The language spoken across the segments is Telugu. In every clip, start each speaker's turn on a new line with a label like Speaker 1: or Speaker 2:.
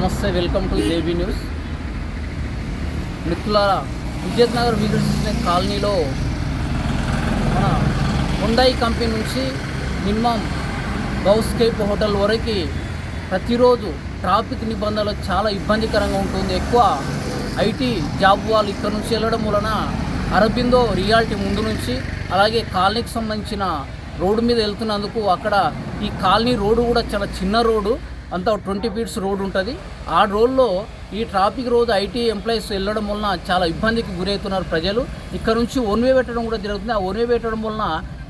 Speaker 1: నమస్తే వెల్కమ్ టు జేబీ న్యూస్. మిత్రులారా విద్యుత్ నగర్ వికసించిన కాలనీలో మన హుండాయి కంపెనీ నుంచి మినిమం గౌస్కేప్ హోటల్ వరకు ప్రతిరోజు ట్రాఫిక్ నిబంధనలు చాలా ఇబ్బందికరంగా ఉంటుంది. ఎక్కువ ఐటీ జాబ్ వాళ్ళు ఇక్కడ నుంచి వెళ్ళడం వలన అరబిందో రియాలిటీ ముందు నుంచి అలాగే కాలనీకి సంబంధించిన రోడ్డు మీద వెళ్తున్నందుకు అక్కడ ఈ కాలనీ రోడ్డు కూడా చాలా చిన్న రోడ్డు. అంతా ట్వంటీ ఫీట్స్ రోడ్ ఉంటుంది. ఆ రోడ్లో ఈ ట్రాఫిక్ రోజు ఐటీ ఎంప్లాయీస్ వెళ్ళడం వలన చాలా ఇబ్బందికి గురవుతున్నారు ప్రజలు. ఇక్కడ నుంచి వన్ వే పెట్టడం కూడా జరుగుతుంది. ఆ వన్ వే పెట్టడం వలన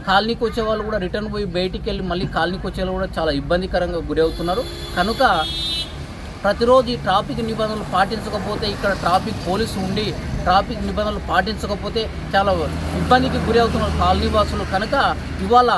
Speaker 1: కాలనీకి వచ్చే వాళ్ళు కూడా రిటర్న్ పోయి బయటికి వెళ్ళి మళ్ళీ కాలనీకి వచ్చే వాళ్ళు కూడా చాలా ఇబ్బందికరంగా గురవుతున్నారు. కనుక ప్రతిరోజు ఈ ట్రాఫిక్ నిబంధనలు పాటించకపోతే ఇక్కడ ట్రాఫిక్ పోలీసు ఉండి ట్రాఫిక్ నిబంధనలు పాటించకపోతే చాలా ఇబ్బందికి గురి అవుతున్నారు కాలనీ వాసులు. కనుక ఇవాళ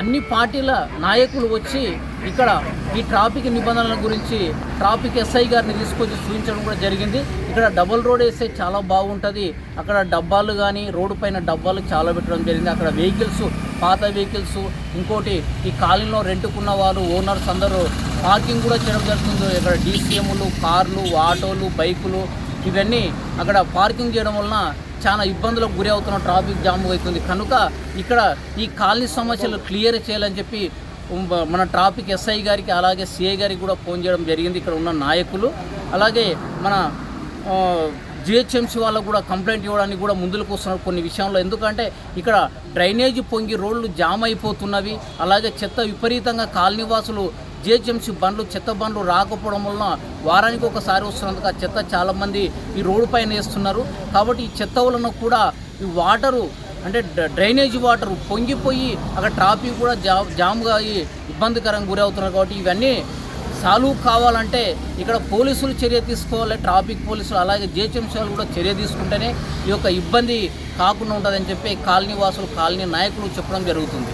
Speaker 1: అన్ని పార్టీల నాయకులు వచ్చి ఇక్కడ ఈ ట్రాఫిక్ నిబంధనల గురించి ట్రాఫిక్ ఎస్ఐ గారిని తీసుకొచ్చి చూపించడం కూడా జరిగింది. ఇక్కడ డబుల్ రోడ్ వేస్తే చాలా బాగుంటుంది. అక్కడ డబ్బాలు కానీ రోడ్డు పైన డబ్బాలు చాలా పెట్టడం జరిగింది. అక్కడ వెహికల్స్ పాత వెహికల్స్ ఇంకోటి ఈ కాలనీలో రెంట్కున్న వారు ఓనర్స్ అందరూ పార్కింగ్ కూడా చేయడం జరుగుతుంది. ఇక్కడ డీసీఎంలు కార్లు ఆటోలు బైకులు ఇవన్నీ అక్కడ పార్కింగ్ చేయడం వలన చాలా ఇబ్బందులకు గురి అవుతున్న ట్రాఫిక్ జామ్ అవుతుంది. కనుక ఇక్కడ ఈ కాలనీ సమస్యలు క్లియర్ చేయాలని చెప్పి మన ట్రాఫిక్ ఎస్ఐ గారికి అలాగే సిఐ గారికి కూడా ఫోన్ చేయడం జరిగింది. ఇక్కడ ఉన్న నాయకులు అలాగే మన జిహెచ్ఎంసీ వాళ్ళకు కూడా కంప్లైంట్ ఇవ్వడానికి కూడా ముందుకు వస్తున్నారు కొన్ని విషయంలో ఎందుకంటే ఇక్కడ డ్రైనేజీ పొంగి రోడ్లు జామ్ అయిపోతున్నవి అలాగే చెత్త విపరీతంగా కాలనీవాసులు జిహెచ్ఎంసీ బండ్లు చెత్త బండ్లు రాకపోవడం వలన వారానికి ఒకసారి వస్తున్నందుకు ఆ చెత్త చాలామంది ఈ రోడ్డు పైన వేస్తున్నారు. కాబట్టి ఈ చెత్త వలన కూడా ఈ వాటరు అంటే డ్రైనేజ్ డ్రైనేజీ వాటర్ పొంగిపోయి అక్కడ ట్రాఫిక్ కూడా జా జామ్గా అయ్యి ఇబ్బందికరంగా గురవుతున్నారు కాబట్టి ఇవన్నీ సాల్వ్ కావాలంటే ఇక్కడ పోలీసులు చర్య తీసుకోవాలి ట్రాఫిక్ పోలీసులు అలాగే జిహెచ్ఎంసీ వాళ్ళు కూడా చర్య తీసుకుంటేనే ఈ యొక్క ఇబ్బంది కాకుండా ఉంటుందని చెప్పి కాలనీ వాసులు కాలనీ నాయకులు చెప్పడం జరుగుతుంది.